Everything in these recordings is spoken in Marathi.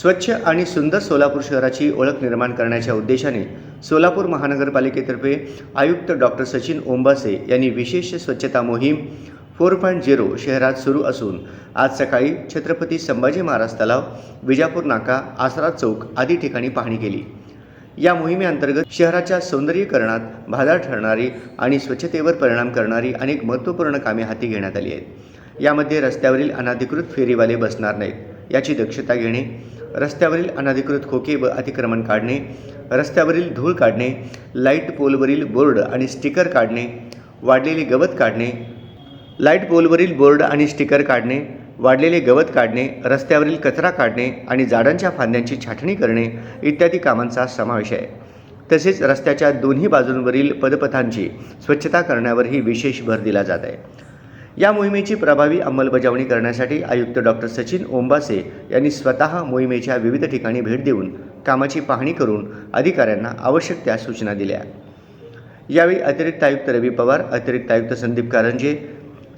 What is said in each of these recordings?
स्वच्छ आणि सुंदर सोलापूर शहराची ओळख निर्माण करण्याच्या उद्देशाने सोलापूर महानगरपालिकेतर्फे आयुक्त डॉक्टर सचिन ओंबासे यांनी विशेष स्वच्छता मोहीम फोर पॉईंट झिरो शहरात सुरू असून आज सकाळी छत्रपती संभाजी महाराज तलाव विजापूर नाका आसरा चौक आदी ठिकाणी पाहणी केली. या मोहिमेअंतर्गत शहराच्या सौंदर्यीकरणात भादार ठरणारी आणि स्वच्छतेवर परिणाम करणारी अनेक महत्त्वपूर्ण कामे हाती घेण्यात आली आहेत. यामध्ये रस्त्यावरील अनाधिकृत फेरीवाले बसणार नाहीत. याची दक्षता घेणे रस्त्यावरील अनधिकृत खोके व अतिक्रमण काढणे रस्त्यावरील धूळ काढणे लाइट पोलवरील बोर्ड आणि स्टिकर काढणे वाढलेले गवत काढणे लाइट पोलवरील बोर्ड आणि स्टिकर काढणे वाढलेले गवत काढणे रस्त्यावरील कचरा काढणे आणि झाडांच्या फांद्यांची छाटणी करणे इत्यादी कामांचा समावेश आहे. तसेच रस्त्याच्या दोन्ही बाजूंवरील पदपथांची स्वच्छता करण्यावरही विशेष भर दिला जात आहे. या मोहिमेची प्रभावी अंमलबजावणी करण्यासाठी आयुक्त डॉक्टर सचिन ओंबासे यांनी स्वतः मोहिमेच्या विविध ठिकाणी भेट देऊन कामाची पाहणी करून अधिकाऱ्यांना आवश्यक त्या सूचना दिल्या. यावेळी अतिरिक्त आयुक्त रवी पवार अतिरिक्त आयुक्त संदीप कारंजे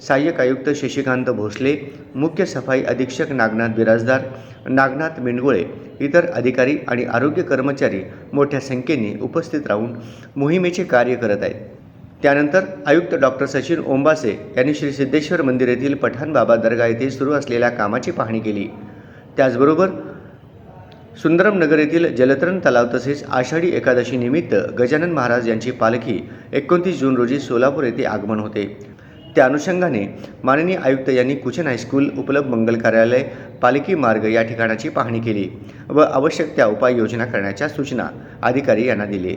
सहाय्यक आयुक्त शशिकांत भोसले मुख्य सफाई अधीक्षक नागनाथ बिराजदार नागनाथ मेंडगोळे इतर अधिकारी आणि आरोग्य कर्मचारी मोठ्या संख्येने उपस्थित राहून मोहिमेचे कार्य करत आहेत. त्यानंतर आयुक्त डॉक्टर सचिन ओंबासे यांनी श्री सिद्धेश्वर मंदिर येथील पठाणबाबा दर्गा येथे सुरू असलेल्या कामाची पाहणी केली. त्याचबरोबर सुंदरम नगर येथील जलतरण तलाव तसेच आषाढी एकादशी निमित्त गजानन महाराज यांची पालखी एकोणतीस जून रोजी सोलापूर येथे आगमन होते. त्या अनुषंगाने माननीय आयुक्त यांनी कुचन हायस्कूल उपलब्ध मंगल कार्यालय पालखी मार्ग या ठिकाणाची पाहणी केली व आवश्यक त्या उपाययोजना करण्याच्या सूचना अधिकारी यांना दिली.